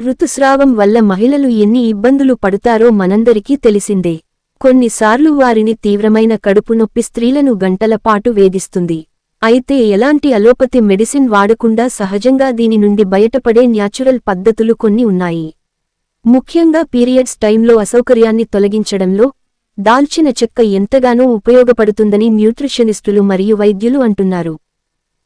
ఋతుస్రావం వల్ల మహిళలు ఎన్ని ఇబ్బందులు పడుతారో మనందరికీ తెలిసిందే. కొన్నిసార్లు వారిని తీవ్రమైన కడుపు నొప్పి స్త్రీలను గంటల పాటు వేధిస్తుంది. అయితే ఎలాంటి అలోపతి మెడిసిన్ వాడకుండా సహజంగా దీని నుండి బయటపడే న్యాచురల్ పద్ధతులు కొన్ని ఉన్నాయి. ముఖ్యంగా పీరియడ్స్ టైంలో అసౌకర్యాన్ని తొలగించడంలో దాల్చిన చెక్క ఎంతగానో ఉపయోగపడుతుందని న్యూట్రిషనిస్టులు మరియు వైద్యులు అంటున్నారు.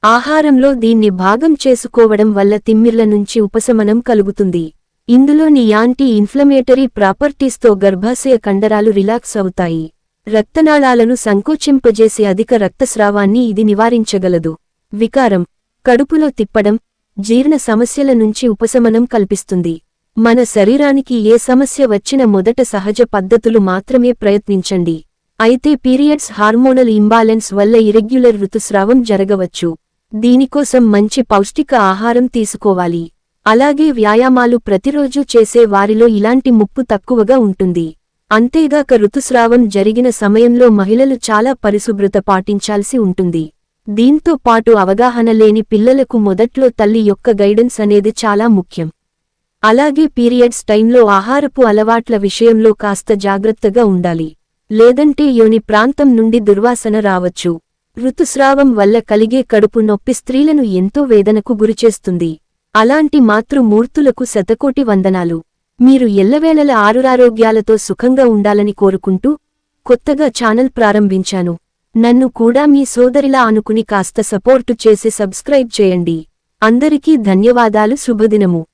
ఆహారంలో దీన్ని భాగం చేసుకోవడం వల్ల తిమ్మిర్ల నుంచి ఉపశమనం కలుగుతుంది. ఇందులోని యాంటీ ఇన్ఫ్లమేటరీ ప్రాపర్టీస్తో గర్భాశయ కండరాలు రిలాక్స్ అవుతాయి. రక్తనాళాలను సంకోచింపజేసే అధిక రక్తస్రావాన్ని ఇది నివారించగలదు. వికారం కడుపులో తిప్పడం జీర్ణ సమస్యల నుంచి ఉపశమనం కల్పిస్తుంది. మన శరీరానికి ఏ సమస్య వచ్చిన మొదట సహజ పద్ధతులు మాత్రమే ప్రయత్నించండి. అయితే పీరియడ్స్ హార్మోనల్ ఇంబాలెన్స్ వల్ల ఇరెగ్యులర్ ఋతుస్రావం జరగవచ్చు. దీనికోసం మంచి పౌష్టిక ఆహారం తీసుకోవాలి. అలాగే వ్యాయామాలు ప్రతిరోజూ చేసే వారిలో ఇలాంటి ముప్పు తక్కువగా ఉంటుంది. అంతేగాక ఋతుస్రావం జరిగిన సమయంలో మహిళలు చాలా పరిశుభ్రత పాటించాల్సి ఉంటుంది. దీంతో పాటు అవగాహన లేని పిల్లలకు మొదట్లో తల్లి యొక్క గైడెన్స్ అనేది చాలా ముఖ్యం. అలాగే పీరియడ్స్ టైంలో ఆహారపు అలవాట్ల విషయంలో కాస్త జాగ్రత్తగా ఉండాలి. లేదంటే యోని ప్రాంతం నుండి దుర్వాసన రావచ్చు. ఋతుస్రావం వల్ల కలిగే కడుపు నొప్పి స్త్రీలను ఎంతో వేదనకు గురిచేస్తుంది. అలాంటి మాతృమూర్తులకు శతకోటి వందనాలు. మీరు ఎల్లవేళల ఆరురారోగ్యాలతో సుఖంగా ఉండాలని కోరుకుంటూ కొత్తగా ఛానల్ ప్రారంభించాను. నన్ను కూడా మీ సోదరిలా అనుకుని కాస్త సపోర్టు చేసి సబ్స్క్రైబ్ చేయండి. అందరికీ ధన్యవాదాలు శుభదినము.